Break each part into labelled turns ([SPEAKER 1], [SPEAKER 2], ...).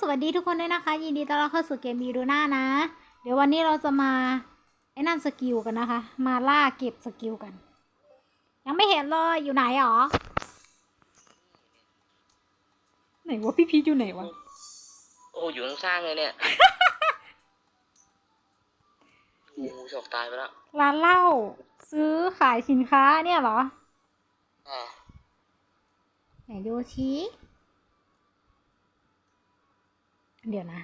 [SPEAKER 1] สวัสดีทุกคนด้วยนะคะ ยินดีต้อนรับเข้าสู่เกมบีดูน่านะ เดี๋ยววันนี้เราจะมาไอ้นั่นสกิลกันนะคะ มาล่าเก็บสกิลกัน ยังไม่เห็นเลยอยู่ไหนหรอ ไหนวะพี่พีชอยู่ไหนวะ
[SPEAKER 2] โอ้อยู่ข้างๆเลยเนี่ยงูฉกตายไปแล้ว
[SPEAKER 1] ร้านเหล้าซื้อขายสินค้าเนี่ยเหรอ
[SPEAKER 2] อ่า
[SPEAKER 1] ไหนดูชี้ เดี๋ยวนะ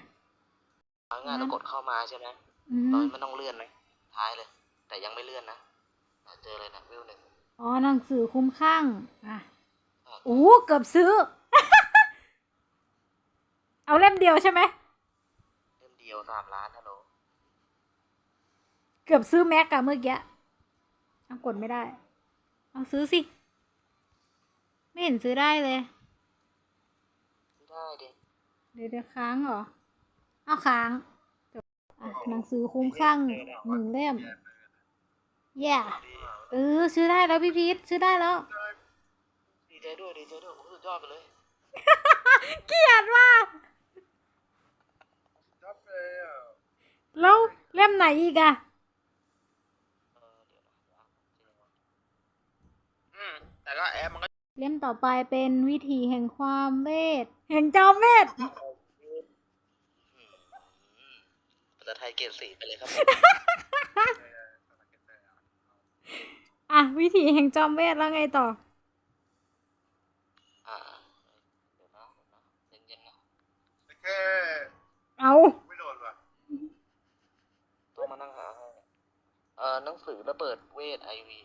[SPEAKER 2] เอาง่ายเรากดเข้ามาใช่ไหม
[SPEAKER 1] อื
[SPEAKER 2] เรา
[SPEAKER 1] ม
[SPEAKER 2] ไม่ต้องเลื่อนนะท้ายเลย แต่ยังไม่เลื่อนนะแต่เจอเลยนะวิวหนึ่ง
[SPEAKER 1] อ๋อหนังสือคุ้มข้างอะ
[SPEAKER 2] อะ
[SPEAKER 1] โอ้เกือบซื้อ เอาเล่มเดียวใช่ไหม
[SPEAKER 2] เล่มเดียวสามล้านฮัลโหล
[SPEAKER 1] เกือบซื้อแม็กอะเมื่อกี้เอากดไม่ได้ เอาซื้อสิ ไม่เห็นซื้อได้เลย
[SPEAKER 2] ไม่ได้ดิ
[SPEAKER 1] เดี๋ยวเดี๋ยวค้างเหรอ เอาค้างจบอะหนังสือคุ้มข้างหนึ่งเล่มแย่เออซื้อได้แล้วพี่พีทซื้อได้แล้ว
[SPEAKER 2] ดีใจด้วยดีใจด้วยโอ้สุดยอดไปเลย
[SPEAKER 1] เกลียดว่ะแล้วเล่มไหนอีกอะ
[SPEAKER 2] เออเดี๋ยวนะเดี๋ยวอะจริงวะอืมแต่ก็แอปมันก็
[SPEAKER 1] เล่มต่อไปเป็นวิถีแห่งความเวท แห่งจอมเวท
[SPEAKER 2] อืมภาษาไทยเกรดสี่ไปเลยครับ
[SPEAKER 1] อะ วิถีแห่งจอมเวทแล้วไงต่อ
[SPEAKER 2] อ่าเดี๋ยวนะเดี๋ยวนะเย็นๆนะ
[SPEAKER 3] แค่
[SPEAKER 1] เอา
[SPEAKER 3] ไม่โดนว่ะ
[SPEAKER 2] ต้องมานั่งหาให้เอ่อหนังสือระเบิดเวทไอวี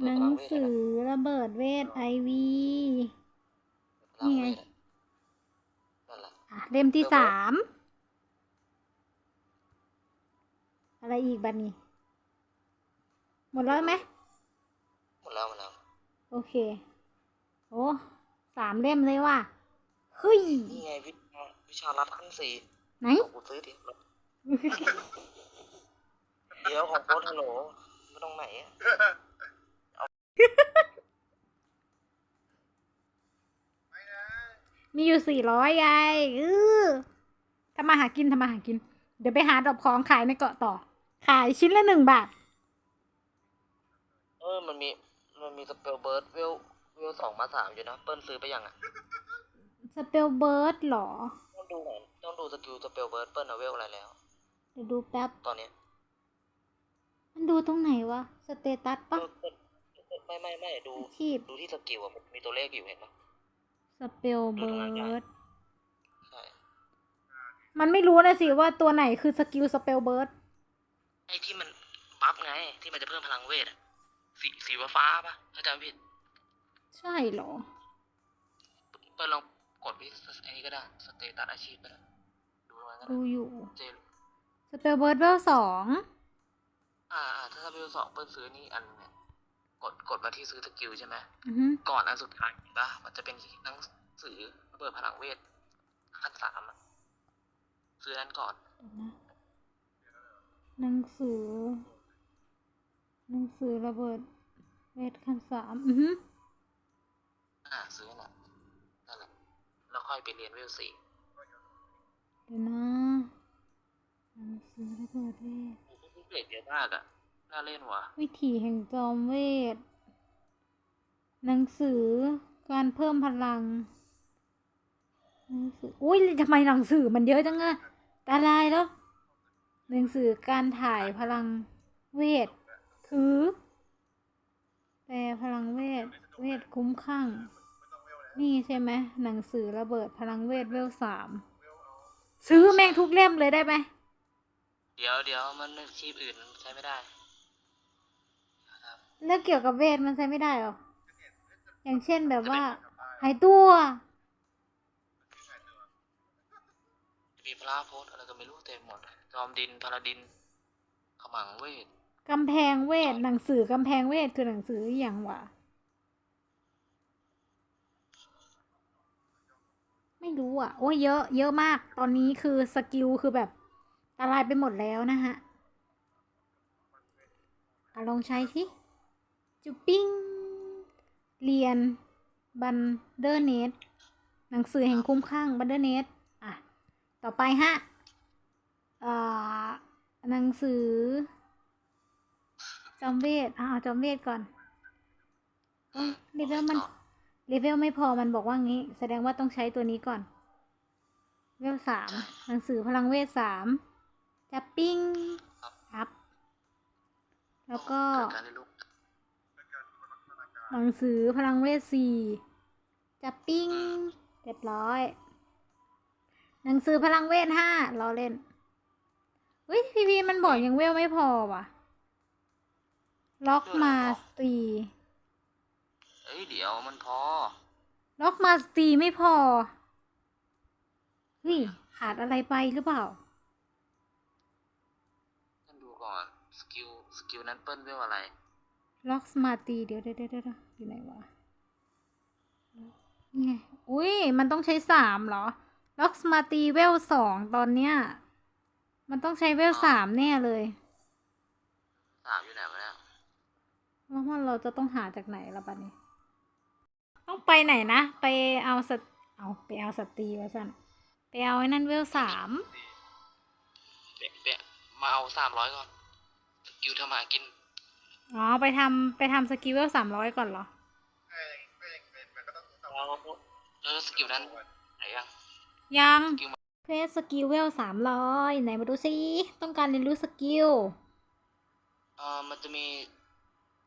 [SPEAKER 1] หนังสือระเบิดเวทไอวีนี่ไง
[SPEAKER 2] นั่นแหละ
[SPEAKER 1] อะเล่มที่สามอะไรอีกบัดนี้ หมดแล้วไหม
[SPEAKER 2] หมดแล้วหมดแล้ว
[SPEAKER 1] โอเค โอ้สามเล่มเลยว่ะเฮ้ย
[SPEAKER 2] นี่ไงวิชาวิชารัดขั้นสี่
[SPEAKER 1] ไหน
[SPEAKER 2] กูซื้อดิเดี๋ยวของโค้ดฮัลโหลไม่ต้องไหนอะ
[SPEAKER 3] ไม่นะ
[SPEAKER 1] มีอยู่สี่ร้อยไงเออทำมาหากินทำมาหากิน เดี๋ยวไปหาดอกของขายในเกาะต่อ ขายชิ้นละหนึ่งบาท
[SPEAKER 2] เออ มันมี มันมีสเปลเบิร์ดเวลเวลสองมาสามอยู่นะ เปิ้ลซื้อไปยังอะ
[SPEAKER 1] สเปลเบิร์ดหรอ
[SPEAKER 2] ต้องดูหน่อยต้องดูสกิลสเปลเบิร์ดเปิ้ลอะเวลอะไรแล้ว
[SPEAKER 1] เดี๋ยวดูแป๊บ
[SPEAKER 2] ตอนเนี้ย
[SPEAKER 1] มันดูตรงไหนวะ สเตตัสปะ
[SPEAKER 2] เปิ้ลเปิ้ล ไม่ไม่ไม่ดู
[SPEAKER 1] อาชีพ
[SPEAKER 2] ดูที่สกิลอะมันมีตัวเลขอยู่เห็นปะ
[SPEAKER 1] สเปลเบิร์ด
[SPEAKER 2] ใช่
[SPEAKER 1] มันไม่รู้นะสิว่าตัวไหนคือสกิลสเปลเบิร์ด
[SPEAKER 2] ไอ้ที่มันบัฟไง ที่มันจะเพิ่มพลังเวทอะสีสีฟ้าๆปะถ้าจำไม่ผิด
[SPEAKER 1] ใช่เหรอ
[SPEAKER 2] เปิ้ลลองกดวิไอ้นี้ก็ได้สเตตัสอาชีพก็ได้ดูมันก็ได้
[SPEAKER 1] ดูอยู่
[SPEAKER 2] เจน
[SPEAKER 1] สเปลเบิร์ดเวลสอง
[SPEAKER 2] อ่าอ่าถ้าสกิลสองเปิ้ลซื้อนี่อันเนี่ย กดกดมาที่ซื้อสกิลใช่ไหม
[SPEAKER 1] อือฮึ
[SPEAKER 2] ก่อนอันสุดท้ายเห็นปะมันจะเป็นหนังสือระเบิดพลังเวทขั้นสามอะซื้อนั้นก่อน
[SPEAKER 1] เดี๋ยวนะหนังสือ หนังสือระเบิดเวทขั้นสามอือฮึ
[SPEAKER 2] อ่าซื้อนั่นแหละนั่นแหละแล้วค่อยไปเรียนเวลสี่
[SPEAKER 1] เดี๋ยวนะหนังสือระเบิดเวท
[SPEAKER 2] เกรดเยอะมากอะ น่าเล่นว่ะ
[SPEAKER 1] วิถีแห่งจอมเวท หนังสือ การเพิ่มพลัง หนังสือ อุ้ยทำไมหนังสือมันเยอะจังอะตาลายแล้ว หนังสือการถ่ายพลังเวท ถือแต่พลังเวท เวทคุ้มข้าง นี่ใช่ไหม หนังสือระเบิดพลังเวทเวลสาม ซื้อแม่งทุกเล่มเลยได้ไหม
[SPEAKER 2] เดี๋ยวเดี๋ยวมันชีพอื่นใช้ไม่ได้นะครับ
[SPEAKER 1] แล้วเกี่ยวกับเวทมันใช้ไม่ได้หรอ อย่างเช่นแบบว่า หายตัว
[SPEAKER 2] มีพลาโพสอะไรก็ไม่รู้เต็มหมด จอมดินพาราดิน ขมังเวท
[SPEAKER 1] กำแพงเวท หนังสือกำแพงเวทคือหนังสืออหย่างวะ ไม่รู้อะ โอ้ยเยอะ เยอะมาก ตอนนี้คือสกิลคือแบบตาลายไปหมดแล้วนะฮะอะลองใช้สิ จุบปิ้ง เรียน บันเดอร์เนตหนังสือแห่งคุ้มข้างบันเดอร์เนตอะ ต่อไปฮะอ่อหนังสือ จอมเวทอ่าจอมเวทก่อนเอ้ยเลเวลมันเลเวลไม่พอมันบอกว่างี้ แสดงว่าต้องใช้ตัวนี้ก่อนเวลสามหนังสือพลังเวทสามจะปิ้ง
[SPEAKER 2] ครับ
[SPEAKER 1] แล้วก็
[SPEAKER 2] เกิดการเรียนรู้
[SPEAKER 1] หนังสือพลังเวทสี่จะปิ้งเรียบร้อย หนังสือพลังเวทห้ารอเล่นเฮ้ยพีพีมันบอกยังเวลไม่พอว่ะ ล็อกมาสตี
[SPEAKER 2] เอ้ยเดี๋ยวมันพอ
[SPEAKER 1] ล็อกมาสตีไม่พอเฮ้ยขาดอะไรไปหรือเปล่า
[SPEAKER 2] ท่านดูก่อน สกิล สกิลนั้นเปิ้ลเวลอะไร
[SPEAKER 1] ล็อกสมาตีเดี๋ยวเดี๋ยวเดี๋ยวเดี๋ยวอยู่ไหนวะนี่ไงอุ้ยมันต้องใช้สามเหรอ ล็อกสมาตีเวลสองตอนเนี้ย มันต้องใช้เวลสามแน่เลย
[SPEAKER 2] สามอยู่ไหนวะเนี่ย
[SPEAKER 1] แล้วว่าเราจะต้องหาจากไหนละบัดนี้ ต้องไปไหนนะ ไปเอาสตเอาไปเอาสตรีวะสันไปเอาไอ้นั่นเวลสาม
[SPEAKER 2] เปะเปะมาเอาสามร้อยก่อนสกิลทำมาหากิน
[SPEAKER 1] อ๋อ ไปทำไปทำสกิลเวลสามร้อยก่อนเหรอ
[SPEAKER 3] ก็ยังก็ยังเป็นมันก็ต้องต้อง
[SPEAKER 2] แล้วแล้วสกิลนั้นไหนยัง
[SPEAKER 1] ยัง
[SPEAKER 2] สกิล
[SPEAKER 1] เพสสกิลเวลสามร้อยไหนมาดูซิ ต้องการเรียนรู้สกิล
[SPEAKER 2] เอ่อมันจะมี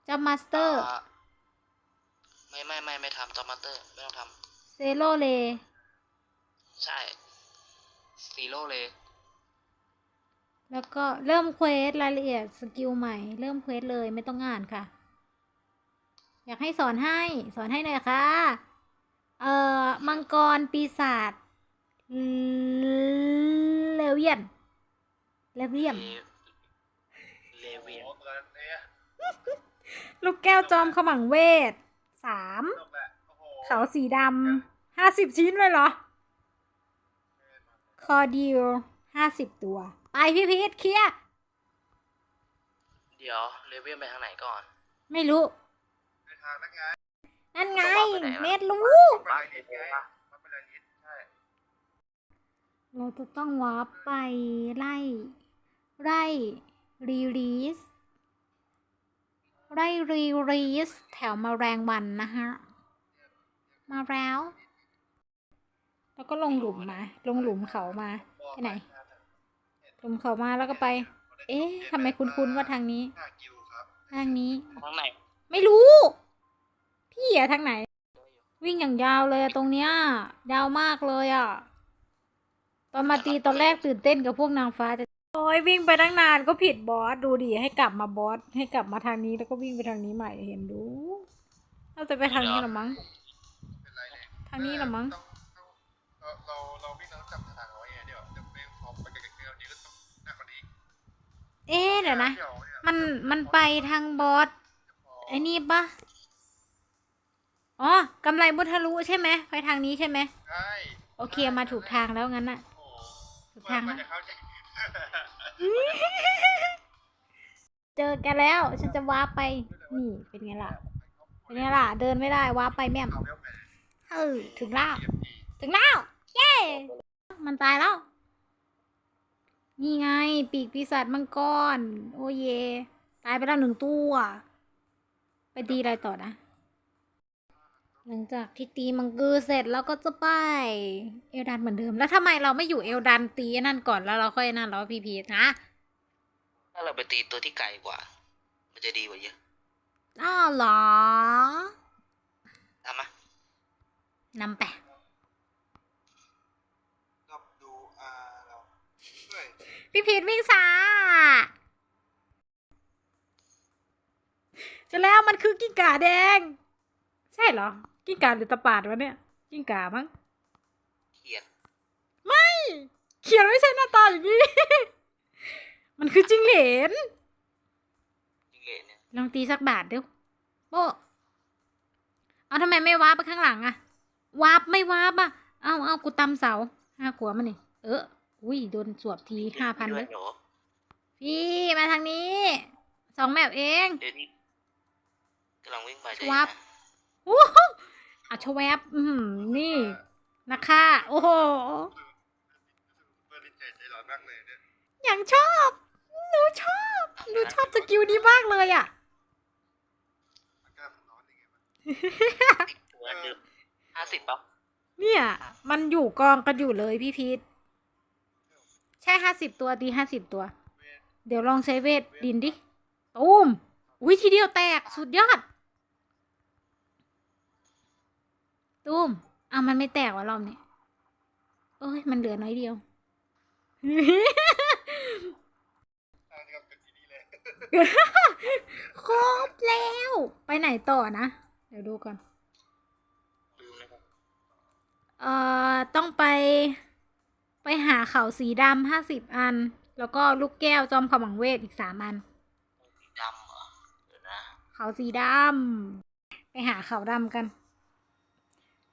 [SPEAKER 1] จับมาสเตอร์า
[SPEAKER 2] ไม่ไม่ไม่ไม่ทำจอมมาสเตอร์ ไม่ต้องท
[SPEAKER 1] เซโลเลำ
[SPEAKER 2] ใช่ซีโร่เลย
[SPEAKER 1] แล้วก็เริ่มเควสรายละเอียดสกิลใหม่ เริ่มเควสเลยไม่ต้องอ่านค่ะ อยากให้สอนให้สอนให้หน่อยค่ะ เอ่อ มังกรปีศาจเลเวียนเลเวียน
[SPEAKER 2] เลเวียน
[SPEAKER 3] โอ้ตัวนี้
[SPEAKER 1] ลูกแก้วจอมขมังเวทสาม
[SPEAKER 3] จบแหละโอ้โห
[SPEAKER 1] เขาสีดำห้าสิบชิ้นเลยเหรอ คอดิว ห้าสิบตัว ไปพี่พีทเคลียร์
[SPEAKER 2] เดี๋ยวเลเวียนไปทางไหนก่อน
[SPEAKER 1] ไม่รู้
[SPEAKER 3] ในทางนักงาน
[SPEAKER 1] นั่นไง
[SPEAKER 2] ต้องบอกไปไหนวะ
[SPEAKER 1] เม็ดรู้
[SPEAKER 3] มันเป็นลิสต์ไงมันเป็นลิสต์ใช่
[SPEAKER 1] เราจะต้องวาร์ปไปไล่ ไล่รีลีสไล่รีลีสแถวมาแรงวันนะฮะ มาแล้ว แล้วก็ลงหลุมมา ลงหลุมเขามาไปไหน หลุมเขามาแล้วก็ไป เอ๊ะทำไมคุ้นๆว่าทางนี้
[SPEAKER 3] หน้ากิวครับ
[SPEAKER 1] ทางนี้
[SPEAKER 2] ทางไหน
[SPEAKER 1] ไม่รู้ พี่อะทางไหน วิ่งอย่างยาวเลยอะตรงเนี้ย ยาวมากเลยอะตอนมาตีตอนแรกตื่นเต้นกับพวกนางฟ้าจะโอ้ยวิ่งไปตั้งนานก็ผิดบอสดูดิให้กลับมาบอสให้กลับมาทางนี้แล้วก็วิ่งไปทางนี้ใหม่เห็นดูเราจะไปทางนี้หรอมั้ง
[SPEAKER 3] เป็นไรเนี่ย
[SPEAKER 1] ทางนี้เหรอมั้ง
[SPEAKER 3] ต้องต้องเราเราเราวิ่งต้องจับทาง เอ๊ะ
[SPEAKER 1] เดี๋ยวนะ มันมันไปทางบอสไอ้นี่ปะอ๋อกำไรมุทะลุใช่ไหมไปทางนี้ใช่ไหม
[SPEAKER 3] ใช่
[SPEAKER 1] โอเคมาถูกทางแล้วงั้นอะถูกทาง
[SPEAKER 3] มั
[SPEAKER 1] นะ
[SPEAKER 3] นจะเข้าใจ
[SPEAKER 1] เจอกันแล้ว ฉันจะว้าไป นี่เป็นไงล่ะ เป็นไงล่ะ เดินไม่ได้ว้าไปแม่ม
[SPEAKER 3] เอ
[SPEAKER 1] อถึงแล้ว ถึงแล้ว เย้ มันตายแล้ว นี่ไง ปีกปีศาจมังกร โอ้เย ตายไปแล้วหนึ่งตัว ไปตีอะไรต่อนะ หลังจากที่ตีมังกือเสร็จแล้วก็จะไป เอลดันเหมือนเดิม แล้วทำไมเราไม่อยู่เอลดันตีไอ้นั่นก่อนแล้วเราค่อยนั่นแล้วพีพีนะ
[SPEAKER 2] ถ้าเราไปตีตัวที่ไกลกว่า มันจะดีกว่าเยอะ
[SPEAKER 1] อ้าวเหรอ
[SPEAKER 2] ทำไหม
[SPEAKER 1] นำไป พี่พีทวิ่งช้าจะแล้วมันคือกิ้งก่าแดง ใช่เหรอ กิ้งก่าหรือตะปาดวะเนี่ย กิ้งก่ามั้ง
[SPEAKER 2] เขียน
[SPEAKER 1] เขียนไม่ใช่หน้าตาอย่างนี้ มันคือจิ้งเหลน
[SPEAKER 2] จิงเหลนเนี่ย
[SPEAKER 1] ลองตีสักบาทเดี๋ยวโป้เอาทำไมไม่วาร์ปไปข้างหลังอะวาร์ปไม่วาร์ปอะเอาเอากูตำเสาห้าขวมันนี่ เออ อุ้ยโดนสวบทีห้าพัน
[SPEAKER 2] ด้
[SPEAKER 1] เล
[SPEAKER 2] วย
[SPEAKER 1] ย
[SPEAKER 2] เหรอ
[SPEAKER 1] พี่มาทางนี้สองแมปเอง
[SPEAKER 2] เดี๋ยวนี้กำลังวิ่งไป
[SPEAKER 1] ชวับโอ้โหอะชวบอืมนี่นะคะโอ้โห
[SPEAKER 3] เมากเลยเนี่ย
[SPEAKER 1] อย่างชอบหนูชอบหนูชอบสกิลนี้มากเลยอะ
[SPEAKER 3] มันก็ร้อนยังไงวะ
[SPEAKER 2] ตัวเดิมห้าสิบป่ะ
[SPEAKER 1] เนี่ย มันอยู่กองกันอยู่เลยพี่พีท ใช่ห้าสิบตัวดีห้าสิบตัว
[SPEAKER 3] เวท
[SPEAKER 1] เดี๋ยวลองใช้เวทดินดิตูมอุ้ยทีเดียวแตกสุดยอด ตูมเอามันไม่แตกวะรอบนี้เอ้ย มันเหลือน้อยเดียว
[SPEAKER 3] อันนี้ก็เป็นที่นี่เลย
[SPEAKER 1] ครบแล้ว ไปไหนต่อนะ เดี๋ยวดูก่อน
[SPEAKER 2] ลืมนะครับ
[SPEAKER 1] เอ่อ ต้องไป ไปหาเขาสีดำห้าสิบอัน แล้วก็ลูกแก้วจอมขมังเวทอีกสามอัน
[SPEAKER 2] สีดำเหรอเดี๋ยวนะ
[SPEAKER 1] เขาสีดำไปหาเขาดำกัน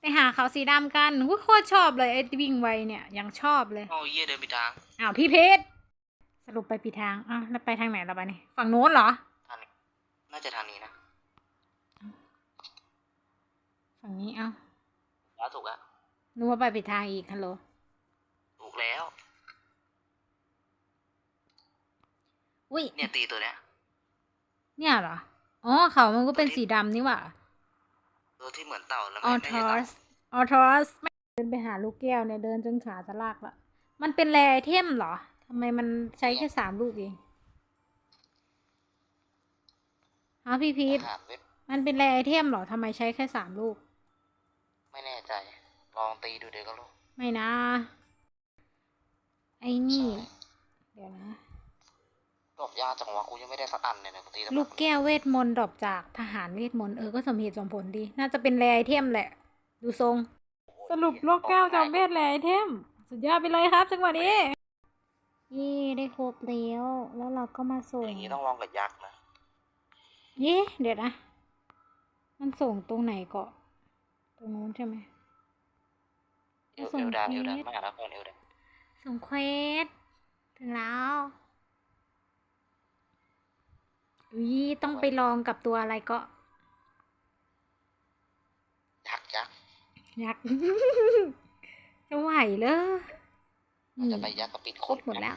[SPEAKER 1] ไปหาเขาสีดำกันอุ๊ยโคตรชอบเลยไอ้วิ่งไวเนี่ยยังชอบเลย
[SPEAKER 2] โอ้ยเยี่ยเดินไปทาง
[SPEAKER 1] อ้าวพี่เพชรสรุปไปผิดทางอ้าวแล้วไปทางไหนเราไปเนี่ยฝั่งโน้นเหรอ
[SPEAKER 2] ทางนี้น่าจะทางนี้นะ
[SPEAKER 1] ฝั่งนี้เอ้า
[SPEAKER 2] แล้วถูกอะ
[SPEAKER 1] นึกว่าไปผิดทางอีกฮัลโหล
[SPEAKER 2] ถู กแล้ว
[SPEAKER 1] อุ้ย
[SPEAKER 2] เนี่ยตีตัวเนี้ย
[SPEAKER 1] เนี่ยเหรอ อ๋อ เขามันก็เป็นสีดำนี่หว่า
[SPEAKER 2] ตัวที่เหมือนเต่าแล้ว
[SPEAKER 1] ออ
[SPEAKER 2] ไม่
[SPEAKER 1] ท
[SPEAKER 2] ไม่
[SPEAKER 1] อ
[SPEAKER 2] ใช่เต่า
[SPEAKER 1] สออทอสเดินไปหาลูกแก้วเนี่ยเดินจนขาจะลากละ มันเป็นแรไอเทมเหรอ ทำไมมันใช้แค่สามลูกเองอ้าวพี่พีท
[SPEAKER 2] อาหารเว็บ
[SPEAKER 1] มันเป็นแรไอเทมเหรอ ทำไมใช้แค่สามลูก
[SPEAKER 2] ไม่แน่ใจ ลองตีดูเดี๋ยวก็รู้
[SPEAKER 1] ไม่นะ ไอ้นี่ เดี๋ยวนะ
[SPEAKER 2] ตบยากจังวะกูยังไม่ได้สักอันเลยนะกูตีแต่
[SPEAKER 1] ลูกแก้วเวทมนต์ดรอปจากทหารเวทมนต์เออก็สมเหตุสมผลดี น่าจะเป็นแรไอเทมแหละ ดูทรง สรุปโลกแก้วจอมเวทแรไอเทม สุดยอดไปเลยครับจังหวะนี้ เย่ได้ครบแล้ว แล้วเราก็มาส่ง
[SPEAKER 2] อย่างนี้ต้องลองกับยักษ์นะ
[SPEAKER 1] เย่เดี๋ยวนะ มันส่งตรงไหนเกาะตรงนู้นใช่ไหม
[SPEAKER 2] เอล
[SPEAKER 1] ส่ง
[SPEAKER 2] เอลดาน
[SPEAKER 1] เคว
[SPEAKER 2] เอลดาน
[SPEAKER 1] ส
[SPEAKER 2] มาหาแล้วเพื่อนเอลดาน
[SPEAKER 1] ส่งเควสถึงแล้วอุ้ยต้องไปลองกับตัวอะไรก็
[SPEAKER 2] ยักษ์ยักษ์
[SPEAKER 1] ยักษ์ จะไหวเลย
[SPEAKER 2] เราจะไปยักษ์ก็ปิด
[SPEAKER 1] ครบหมดแล้ว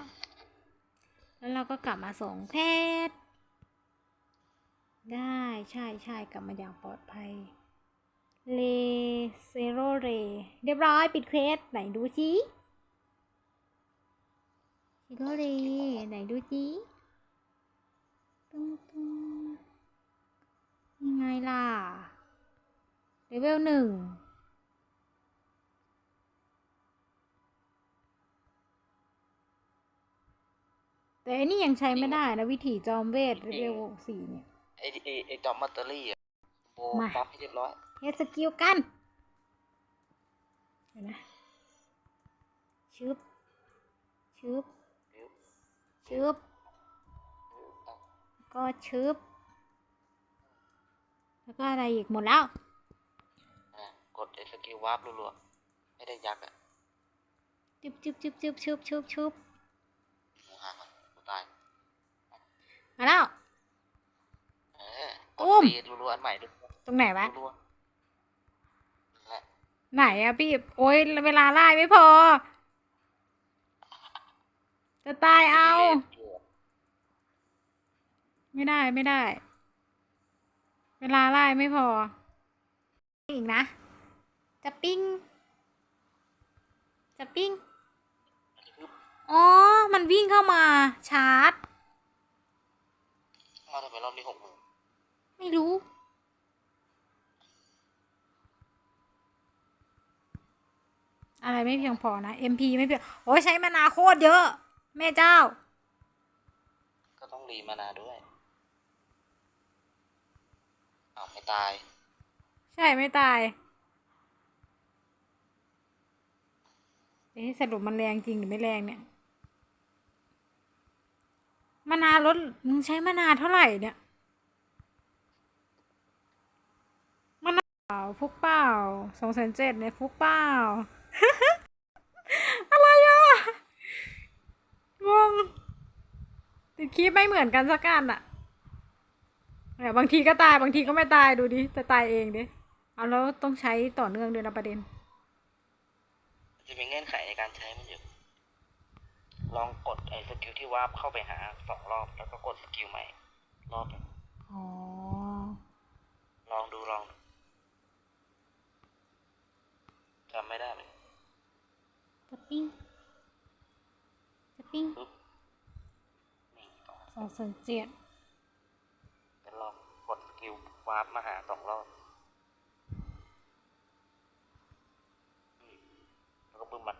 [SPEAKER 1] แล้วเราก็กลับมาส่งเพชรได้ใช่ใช่กลับมาอย่างปลอดภัย เลเซโรเร เรียบร้อยปิดเควสไหนดูจี ซิโรเรไหนดูจีตึ้งตึ้งยังไงล่ะเลเวลหนึ่งแต่อันนี้ยังใช้ไม่ได้นะ วิถีจอมเวทเลเวลสี่เนี่ย
[SPEAKER 2] ไอไอไอจอมมัตเตอรี่อะโบ
[SPEAKER 1] มา
[SPEAKER 2] ปั๊บให้เรียบร้อย
[SPEAKER 1] เทสกิลกันเดี๋ยวนะชึบชึบ
[SPEAKER 2] วิว
[SPEAKER 1] ชึบ
[SPEAKER 2] วิวอะ
[SPEAKER 1] ก็ชึบ แล้วก็อะไรอีกหมดแล้ว
[SPEAKER 2] อะกดไอสกิลวาร์ปรัวๆ ไม่ได้ยักษ์อะ
[SPEAKER 1] จึบจึบจึบจึบชึบชึบชึบ
[SPEAKER 2] หมูหางมันกูตาย
[SPEAKER 1] มาแล้ว
[SPEAKER 2] เออก
[SPEAKER 1] ตุ้
[SPEAKER 2] ด
[SPEAKER 1] ม
[SPEAKER 2] ตีรัวๆอันใหม่ด้วย
[SPEAKER 1] ตรงไหนวะ
[SPEAKER 2] รัวๆนั่นแหละ
[SPEAKER 1] ไหนอะพี่ โอ้ยเวลาไล่ไม่พอ จะตายเอา ไม่ได้ไม่ได้ เวลาไล่ไม่พอ อีกนะ จะปิ้ง จะปิ้ง อ๋อ มันวิ่งเข้ามา ชาร์จ
[SPEAKER 2] เอาทำไมรอบนี้หกหมื่น
[SPEAKER 1] ไม่รู้อะไรไม่เพียงพอนะ MP ไม่เพียง โอ้ยใช้มานาโคตรเยอะ แม่เจ้า
[SPEAKER 2] ก็ต้องรีมานาด้วยอ้าวไม่ตาย
[SPEAKER 1] ใช่ไม่ตายเอ๊ะสรุปมันแรงจริงหรือไม่แรงเนี่ยมานาวลดมึงใช้มานาวเท่าไหร่เนี่ยมานาวเปล่าฟุกเปล่าสองแสนเจ็ดเนี่ยฟุกเปล่า อะไรอะ งงติดคลิปไม่เหมือนกันสักกันอะเนี่ยบางทีก็ตายบางทีก็ไม่ตายดูดิจะตายเองดิเอาแล้วต้องใช้ต่อเนื่องด้วยนะประเด็น
[SPEAKER 2] จะมีเงื่อนไขในการใช้มันอยู่เวลองกดไอ้สกิลที่วาร์ปเข้าไปหาสองรอบแล้วก็กดสกิลใหม่ รอบหนึ่ง
[SPEAKER 1] อ๋อ
[SPEAKER 2] ลองดูลองดูจำไม่ได้เลย
[SPEAKER 1] จะ ปิ้งจะปิ้ง
[SPEAKER 2] ปึ๊บนี่ต่อ
[SPEAKER 1] สองส่วนเจ็ด
[SPEAKER 2] จะลองกดสกิลวาร์ปมาหาสองรอบอืมแล้วก็บึ้มมัน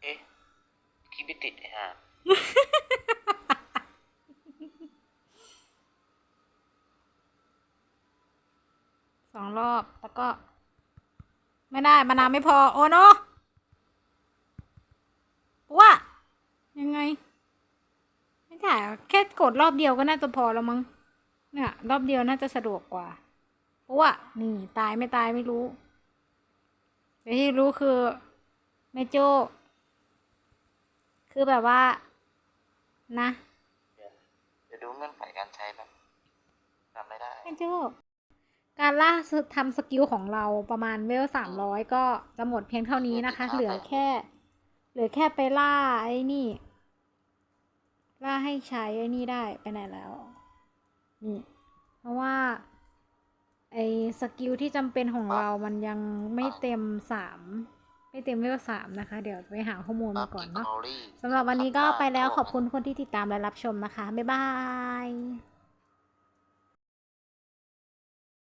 [SPEAKER 2] เอ๊ะคีย์ไม่ติดไอ้ห่า
[SPEAKER 1] สองรอบ แล้วก็ ไม่ได้มานาวไม่พอ โอโน ว่า ยังไง ไม่ถ่ายแค่กดรอบเดียวก็น่าจะพอแล้วมั้งเนี่ยรอบเดียวน่าจะสะดวกกว่าเพราะว่านี่ตายไม่ตายไม่รู้แต่ที่รู้คือแม่โจ้คือแบบว่า นะ
[SPEAKER 2] เดี๋ยวเดี๋ยวดูเงื่อนไขการใช้แบบจำไม่ได้
[SPEAKER 1] แม่โจ้การล่าสุดทำสกิลของเราประมาณเวลสามร้อยก็จะหมดเพียงเท่านี้นะคะ เหลือแค่เหลือแค่ไปล่าไอ้นี่ ล่าให้ใช้ไอ้นี่ได้ไปไหนแล้วนี่เพราะว่าไอ้สกิลที่จำเป็นของเรามันยังไม่เต็มสามไม่เต็มเวลสามนะคะ เดี๋ยวไปหาข้อมูลมาก่อนเนาะสำหรับวันนี้ก็ไปแล้วขอบคุณคนที่ติดตามและรับชมนะคะ บ๊ายบาย